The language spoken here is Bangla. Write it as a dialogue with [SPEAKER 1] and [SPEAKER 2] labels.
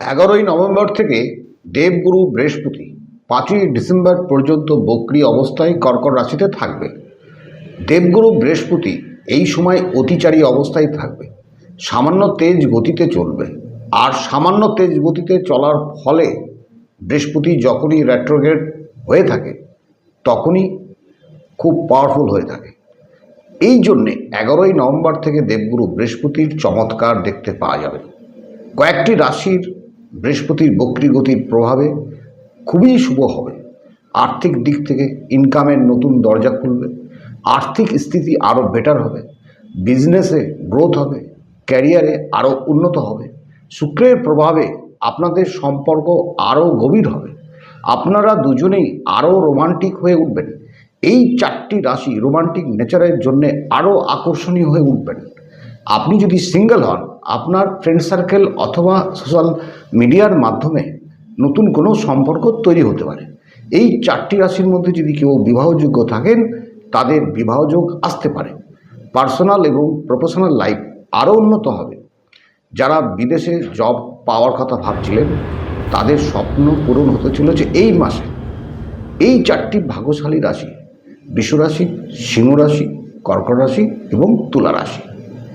[SPEAKER 1] এগারোই নভেম্বর থেকে দেবগুরু বৃহস্পতি পাঁচই ডিসেম্বর পর্যন্ত বক্রি অবস্থায় কর্কট রাশিতে থাকবে। দেবগুরু বৃহস্পতি এই সময় অতিচারী অবস্থায় থাকবে। সামান্য তেজ গতিতে চলবে। আর সামান্য তেজ গতিতে চলার ফলে বৃহস্পতি যখনই রেট্রোগেট হয়ে থাকে, তখনই খুব পাওয়ারফুল হয়ে থাকে। এই জন্যে এগারোই নভেম্বর থেকে দেবগুরু বৃহস্পতির চমৎকার দেখতে পাওয়া যাবে। কয়েকটি রাশির বৃহস্পতির বক্রি গতির প্রভাবে খুবই শুভ হবে। আর্থিক দিক থেকে ইনকামের নতুন দরজা খুলবে। আর্থিক স্থিতি আরও বেটার হবে। বিজনেসে গ্রোথ হবে। ক্যারিয়ারে আরও উন্নত হবে। শুক্রের প্রভাবে আপনাদের সম্পর্ক আরও গভীর হবে। আপনারা দুজনেই আরও রোমান্টিক হয়ে উঠবেন। এই চারটি রাশি রোমান্টিক নেচারের জন্যে আরও আকর্ষণীয় হয়ে উঠবেন। আপনি যদি সিঙ্গেল হন, আপনার ফ্রেন্ড সার্কেল অথবা সোশ্যাল মিডিয়ার মাধ্যমে নতুন কোনো সম্পর্ক তৈরি হতে পারে। এই চারটি রাশির মধ্যে যদি কেউ বিবাহযোগ্য থাকেন, তাদের বিবাহযোগ আসতে পারে। পার্সোনাল এবং প্রফেশনাল লাইফ আরও উন্নত হবে। যারা বিদেশে জব পাওয়ার কথা ভাবছিলেন, তাদের স্বপ্ন পূরণ হতে চলেছে এই মাসে। এই চারটি ভাগ্যশালী রাশি, বিশ্বরাশি সিংহ রাশি কর্কট রাশি এবং তুলা রাশি।